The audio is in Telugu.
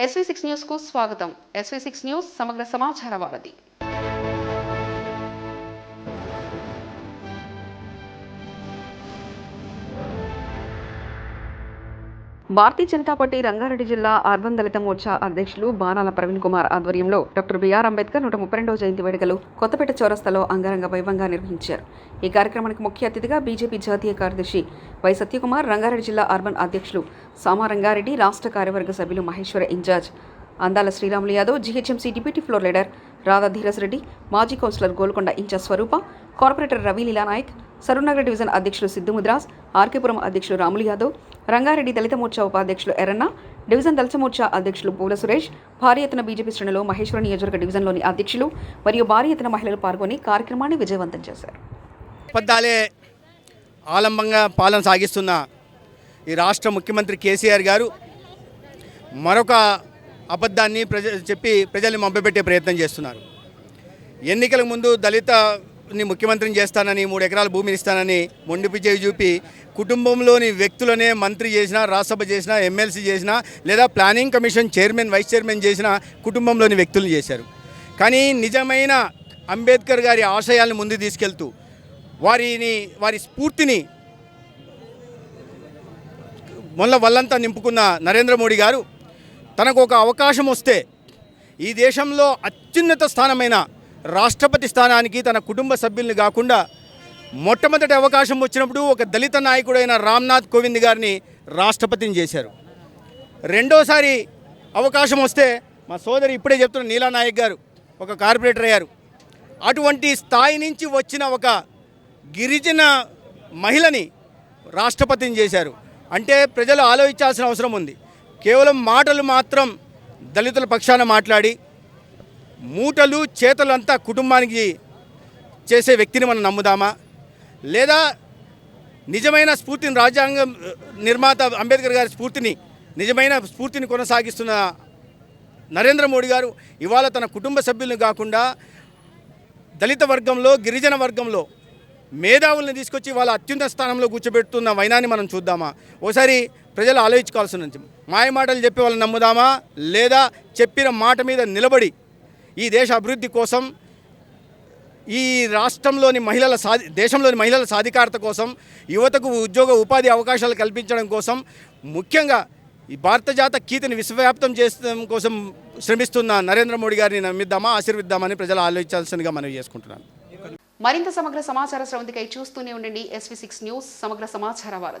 ఎస్వీ సిక్స్ న్యూస్కు స్వాగతం ఎస్వీ సిక్స్ న్యూస్ సమగ్ర సమాచార వారధి భారతీయ జనతా పార్టీ రంగారెడ్డి జిల్లా అర్బన్ దళిత మోర్చా అధ్యక్షులు బాణాల ప్రవీణ్ కుమార్ ఆధ్వర్యంలో డాక్టర్ బిఆర్ అంబేద్కర్ నూట ముప్పై రెండవ జయంతి వేడుకలు కొత్తపేట చౌరస్తాలో అంగరంగ వైభవంగా నిర్వహించారు. ఈ కార్యక్రమానికి ముఖ్య అతిథిగా బీజేపీ జాతీయ కార్యదర్శి వై సత్యకుమార్ రంగారెడ్డి జిల్లా అర్బన్ అధ్యక్షులు సామారంగారెడ్డి రాష్ట్ర కార్యవర్గ సభ్యులు Maheshwara in charge Andala Sriramulu Yadav GHMC deputy floor leader Radha ధీరస్ Reddy మాజీ councillor Golconda in charge Swaroopa corporator Ravi Leela Nayak division అధ్యక్షులు సిద్ధు ముద్రాస్ ఆర్కేపురం అధ్యక్షులు రాములు యాదవ్ రంగారెడ్డి దళిత మోర్చా ఉపాధ్యక్షులు ఎర్రన్న డివిజన్ దళిత మోర్చా అధ్యక్షులు పూల సురేష్ భారీ ఎత్తున బీజేపీ శ్రేణులు మహేశ్వర నియోజకవర్గ డివిజన్లోని అధ్యక్షులు మరియు భారీ ఎత్తున మహిళలు పాల్గొని కార్యక్రమాన్ని విజయవంతం చేశారు. పద్దాలే ఆలంబంగా పాలన సాగిస్తున్న ఈ రాష్ట్ర ముఖ్యమంత్రి కేసీఆర్ గారు మరొక అబద్ధాన్ని ప్రజ చెప్పి ప్రజల్ని మభ్యపెట్టే ప్రయత్నం చేస్తున్నారు. ఎన్నికల ముందు దళిత ని ముఖ్యమంత్రిని చేస్తానని మూడు ఎకరాల భూమిని ఇస్తానని మొండి చూపి కుటుంబంలోని వ్యక్తులనే మంత్రి చేసినా రాజ్యసభ చేసినా ఎమ్మెల్సీ చేసినా లేదా planning commission chairman vice chairman చేసినా కుటుంబంలోని వ్యక్తులు చేశారు. కానీ నిజమైన అంబేద్కర్ గారి ఆశయాలను ముందు తీసుకెళ్తూ వారిని వారి స్ఫూర్తిని మొన్న వల్లంతా నింపుకున్న నరేంద్ర మోడీ గారు తనకు ఒక అవకాశం వస్తే ఈ దేశంలో అత్యున్నత స్థానమైన రాష్ట్రపతి స్థానానికి తన కుటుంబ సభ్యుల్ని కాకుండా మొట్టమొదటి అవకాశం వచ్చినప్పుడు ఒక దళిత నాయకుడైన రామ్నాథ్ కోవింద్ గారిని రాష్ట్రపతిని చేశారు. రెండోసారి అవకాశం వస్తే మా సోదరి ఇప్పుడే చెప్తున్న నీలా నాయక్ గారు ఒక కార్పొరేటర్ అయ్యారు. అటువంటి స్థాయి నుంచి వచ్చిన ఒక గిరిజన మహిళని రాష్ట్రపతిని చేశారు. అంటే ప్రజలు ఆలోచించాల్సిన అవసరం ఉంది. కేవలం మాటలు మాత్రం దళితుల పక్షాన మాట్లాడి మూటలు చేతలంతా కుటుంబానికి చేసే వ్యక్తిని మనం నమ్ముదామా? లేదా నిజమైన స్ఫూర్తిని రాజ్యాంగం నిర్మాత అంబేద్కర్ గారి స్ఫూర్తిని నిజమైన స్ఫూర్తిని కొనసాగిస్తున్న నరేంద్ర మోడీ గారు ఇవాళ తన కుటుంబ సభ్యులను కాకుండా దళిత వర్గంలో గిరిజన వర్గంలో మేధావుల్ని తీసుకొచ్చి వాళ్ళ అత్యున్నత స్థానంలో కూర్చోబెడుతున్న వైనాన్ని మనం చూద్దామా? ఓసారి ప్రజలు ఆలోచించుకోవాల్సిన మాయమాటలు మాయ మాటలు చెప్పి వాళ్ళని నమ్ముదామా? లేదా చెప్పిన మాట మీద నిలబడి ఈ దేశ అభివృద్ధి కోసం ఈ రాష్ట్రంలోని మహిళల సాధి దేశంలోని మహిళల సాధికారత కోసం యువతకు ఉద్యోగ ఉపాధి అవకాశాలు కల్పించడం కోసం ముఖ్యంగా ఈ భారత జాత కీర్తిని విశ్వవ్యాప్తం చేసడం కోసం శ్రమిస్తున్న నరేంద్ర మోడీ గారిని నమ్మిద్దామా ఆశీర్విద్దామని ప్రజలు ఆలోచించాల్సిందిగా మనవి చేసుకుంటున్నాను. మరింత సమగ్ర సమాచార శ్రవంతికై చూస్తూనే ఉండండి ఎస్వి సిక్స్ న్యూస్ సమగ్ర సమాచార వారధి.